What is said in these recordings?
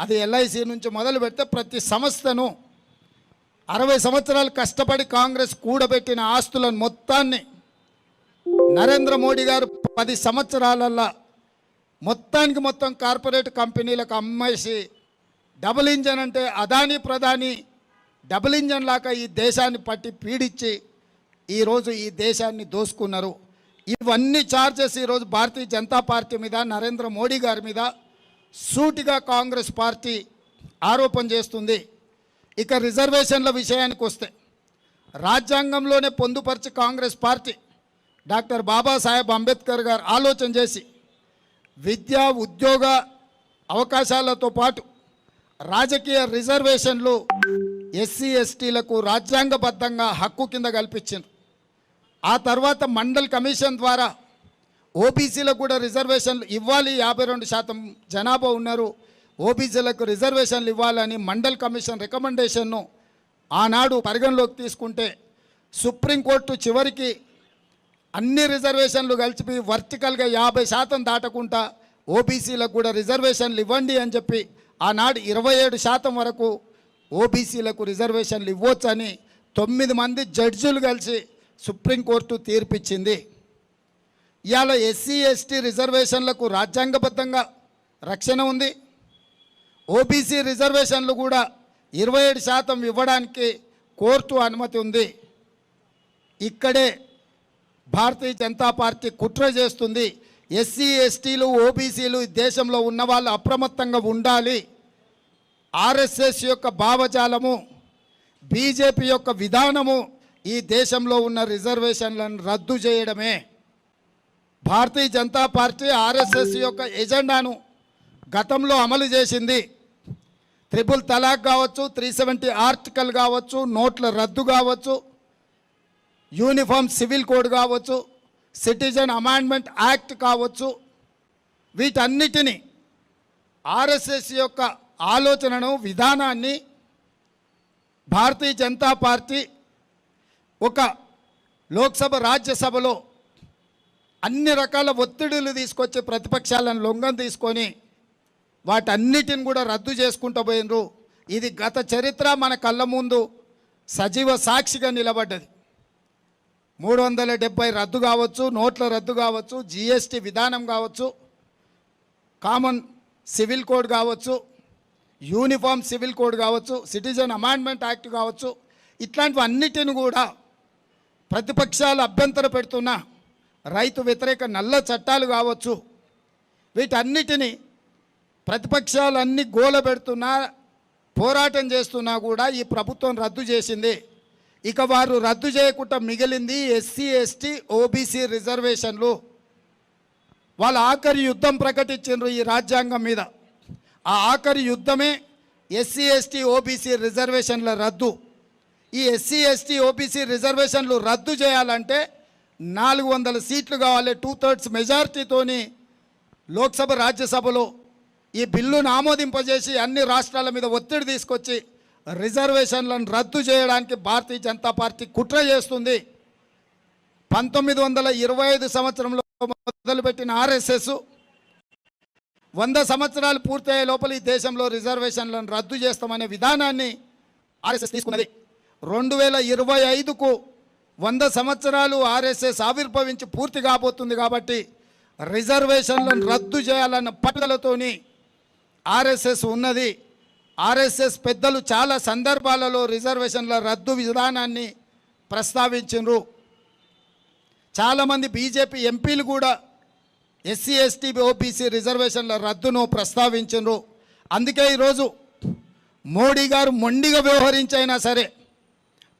అది ఎల్ఐసి నుంచి మొదలు పెడితే ప్రతి సంస్థను అరవై సంవత్సరాలు కష్టపడి కాంగ్రెస్ కూడబెట్టిన ఆస్తులను మొత్తాన్ని నరేంద్ర మోడీ గారు పది సంవత్సరాలల్లో మొత్తానికి మొత్తం కార్పొరేట్ కంపెనీలకు అమ్మేసి డబుల్ ఇంజన్ అంటే అదాని ప్రధాని డబుల్ ఇంజన్ లాగా ఈ దేశాన్ని పట్టి పీడించి ఈరోజు ఈ దేశాన్ని దోసుకున్నారు. ఇవన్నీ చార్జెస్ ఈరోజు భారతీయ జనతా పార్టీ మీద నరేంద్ర మోడీ గారి మీద సూటిగా కాంగ్రెస్ పార్టీ ఆరోపణ చేస్తుంది. ఇక రిజర్వేషన్ల విషయానికి వస్తే రాజ్యాంగంలోనే పొందుపరిచి Congress party doctor Babasaheb Ambedkar garu ఆలోచన చేసి విద్య ఉద్యోగ అవకాశాలతో పాటు రాజకీయ రిజర్వేషన్లు ఎస్సీ ఎస్టీలకు రాజ్యాంగబద్ధంగా హక్కు కింద కల్పించింది ఆ తర్వాత మండల్ కమిషన్ ద్వారా ఓబీసీలకు కూడా రిజర్వేషన్లు ఇవ్వాలి. యాభై రెండు శాతం జనాభా ఉన్నారు. ఓబీసీలకు రిజర్వేషన్లు ఇవ్వాలని మండల్ కమిషన్ రికమెండేషన్ను ఆనాడు పరిగణలోకి తీసుకుంటే సుప్రీంకోర్టు చివరికి అన్ని రిజర్వేషన్లు కలిపి వర్టికల్గా యాభై శాతం దాటకుండా ఓబీసీలకు కూడా రిజర్వేషన్లు ఇవ్వండి అని చెప్పి ఆనాడు ఇరవై ఏడు శాతం వరకు ఓబీసీలకు రిజర్వేషన్లు ఇవ్వొచ్చని తొమ్మిది మంది జడ్జీలు కలిసి సుప్రీంకోర్టు తీర్పిచ్చింది. ఇవాళ ఎస్సీ ఎస్టీ రిజర్వేషన్లకు రాజ్యాంగబద్ధంగా రక్షణ ఉంది. ఓబీసీ రిజర్వేషన్లు కూడా ఇరవై ఏడు శాతం ఇవ్వడానికి కోర్టు అనుమతి ఉంది. ఇక్కడే భారతీయ జనతా పార్టీ కుట్ర చేస్తుంది. ఎస్సీ ఎస్టీలు ఓబీసీలు ఈ దేశంలో ఉన్న వాళ్ళు అప్రమత్తంగా ఉండాలి. ఆర్ఎస్ఎస్ యొక్క భావజాలము బీజేపీ యొక్క విధానము ఈ దేశంలో ఉన్న రిజర్వేషన్లను రద్దు చేయడమే. భారతీయ జనతా పార్టీ ఆర్ఎస్ఎస్ యొక్క ఎజెండాను గతంలో అమలు చేసింది. త్రిపుల్ తలాక్ కావచ్చు త్రీ సెవెంటీ ఆర్టికల్ కావచ్చు నోట్ల రద్దు కావచ్చు యూనిఫామ్ సివిల్ కోడ్ కావచ్చు సిటిజన్ అమాండ్మెంట్ యాక్ట్ కావచ్చు. వీటన్నిటిని ఆర్ఎస్ఎస్ యొక్క ఆలోచనను విధానాన్ని భారతీయ జనతా పార్టీ ఒక లోక్సభ రాజ్యసభలో అన్ని రకాల ఒత్తిడులు తీసుకొచ్చి ప్రతిపక్షాలను లొంగం తీసుకొని వాటన్నిటిని కూడా రద్దు చేసుకుంటూ పోయినరు. ఇది గత చరిత్ర మన కళ్ళ ముందు సజీవ సాక్షిగా నిలబడ్డది. మూడు వందల డెబ్బై రద్దు కావచ్చు నోట్ల రద్దు కావచ్చు జిఎస్టీ విధానం కావచ్చు కామన్ సివిల్ కోడ్ కావచ్చు యూనిఫామ్ సివిల్ కోడ్ కావచ్చు సిటిజన్ అమాండ్మెంట్ యాక్ట్ కావచ్చు ఇట్లాంటివన్నిటిని కూడా ప్రతిపక్షాలు అభ్యంతర పెడుతున్న రైతు వ్యతిరేక నల్ల చట్టాలు కావచ్చు. వీటన్నిటిని ప్రతిపక్షాలన్నీ గోల పెడుతున్నా పోరాటం చేస్తున్నా కూడా ఈ ప్రభుత్వం రద్దు చేసింది. ఇక వారు రద్దు చేయకుండా మిగిలింది ఎస్సీ ఎస్టీ ఓబీసీ రిజర్వేషన్లు. వాళ్ళ ఆఖరి యుద్ధం ప్రకటించారు ఈ రాజ్యాంగం మీద. ఆ ఆఖరి యుద్ధమే ఎస్సీ ఎస్టీ ఓబీసీ రిజర్వేషన్ల రద్దు. ఈ ఎస్సీ ఎస్టీ ఓబీసీ రిజర్వేషన్లు రద్దు చేయాలంటే నాలుగు వందల సీట్లు కావాలి టూ థర్డ్స్ మెజారిటీతోని లోక్సభ రాజ్యసభలో ఈ బిల్లును ఆమోదింపజేసి అన్ని రాష్ట్రాల మీద ఒత్తిడి తీసుకొచ్చి రిజర్వేషన్లను రద్దు చేయడానికి భారతీయ జనతా పార్టీ కుట్ర చేస్తుంది. పంతొమ్మిది వందల ఇరవై ఐదు సంవత్సరంలో మొదలుపెట్టిన ఆర్ఎస్ఎస్ వంద సంవత్సరాలు పూర్తయ్యే లోపల ఈ దేశంలో రిజర్వేషన్లను రద్దు చేస్తామనే విధానాన్ని ఆర్ఎస్ఎస్ తీసుకున్నది. రెండు వేల ఇరవై ఐదుకు వంద సంవత్సరాలు ఆర్ఎస్ఎస్ ఆవిర్భవించి పూర్తి కాబోతుంది కాబట్టి రిజర్వేషన్లను రద్దు చేయాలన్న పట్టుదలతోని ఆర్ఎస్ఎస్ ఉన్నది. ఆర్ఎస్ఎస్ పెద్దలు చాలా సందర్భాలలో రిజర్వేషన్ల రద్దు విధానాన్ని ప్రస్తావించారు చాలామంది బీజేపీ ఎంపీలు కూడా ఎస్సీ ఎస్టీ ఓబీసీ రిజర్వేషన్ల రద్దును ప్రస్తావించారు అందుకే ఈరోజు మోడీ గారు మొండిగా వ్యవహరించైనా సరే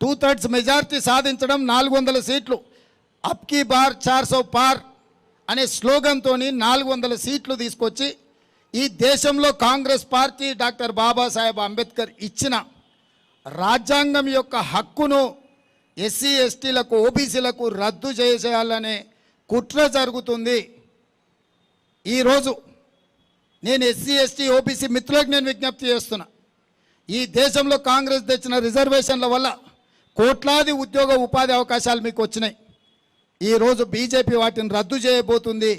టూ థర్డ్స్ మెజార్టీ సాధించడం నాలుగు వందల సీట్లు. అప్ కీ బార్ చార్సో పార్ అనే స్లోగన్తో నాలుగు వందల సీట్లు తీసుకొచ్చి ఈ దేశంలో Congress party doctor Babasaheb Ambedkar ఇచ్చిన రాజ్యాంగం యొక్క హక్కును ఎస్సీ ఎస్టీలకు ఓబీసీలకు రద్దు చేసేయాలనే కుట్ర జరుగుతుంది. ఈరోజు నేను ఎస్సీ ఎస్టీ ఓబీసీ మిత్రులకు నేను విజ్ఞప్తి చేస్తున్నా. ఈ దేశంలో కాంగ్రెస్ తెచ్చిన రిజర్వేషన్ల వల్ల కోట్లాది ఉద్యోగ ఉపాధి అవకాశాలు మీకు వచ్చినాయి. ఈరోజు బీజేపీ వాటిని రద్దు చేయబోతుంది.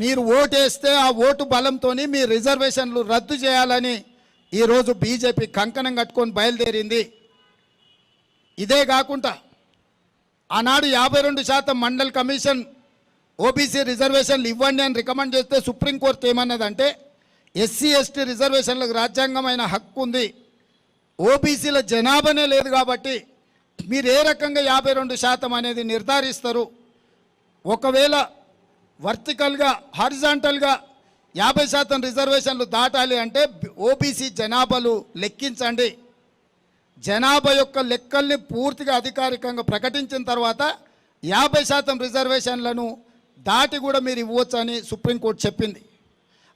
మీరు ఓటేస్తే ఆ ఓటు బలంతో మీ రిజర్వేషన్లు రద్దు చేయాలని ఈరోజు బీజేపీ కంకణం కట్టుకొని బయలుదేరింది. ఇదే కాకుండా ఆనాడు యాభై రెండు శాతం మండల్ కమిషన్ ఓబీసీ రిజర్వేషన్లు ఇవ్వండి అని రికమెండ్ చేస్తే సుప్రీంకోర్టు ఏమన్నదంటే ఎస్సీ ఎస్టీ రిజర్వేషన్లకు రాజ్యాంగమైన హక్కు ఉంది. ఓబీసీల జనాభానే లేదు కాబట్టి మీరు ఏ రకంగా యాభై రెండు శాతం అనేది నిర్ధారిస్తారు? ఒకవేళ వర్టికల్గా హారిజాంటల్గా యాభై శాతం రిజర్వేషన్లు దాటాలి అంటే ఓబీసీ జనాభాలు లెక్కించండి. జనాభా యొక్క లెక్కల్ని పూర్తిగా అధికారికంగా ప్రకటించిన తర్వాత యాభై శాతం రిజర్వేషన్లను దాటి కూడా మీరు ఇవ్వచ్చు అని సుప్రీంకోర్టు చెప్పింది.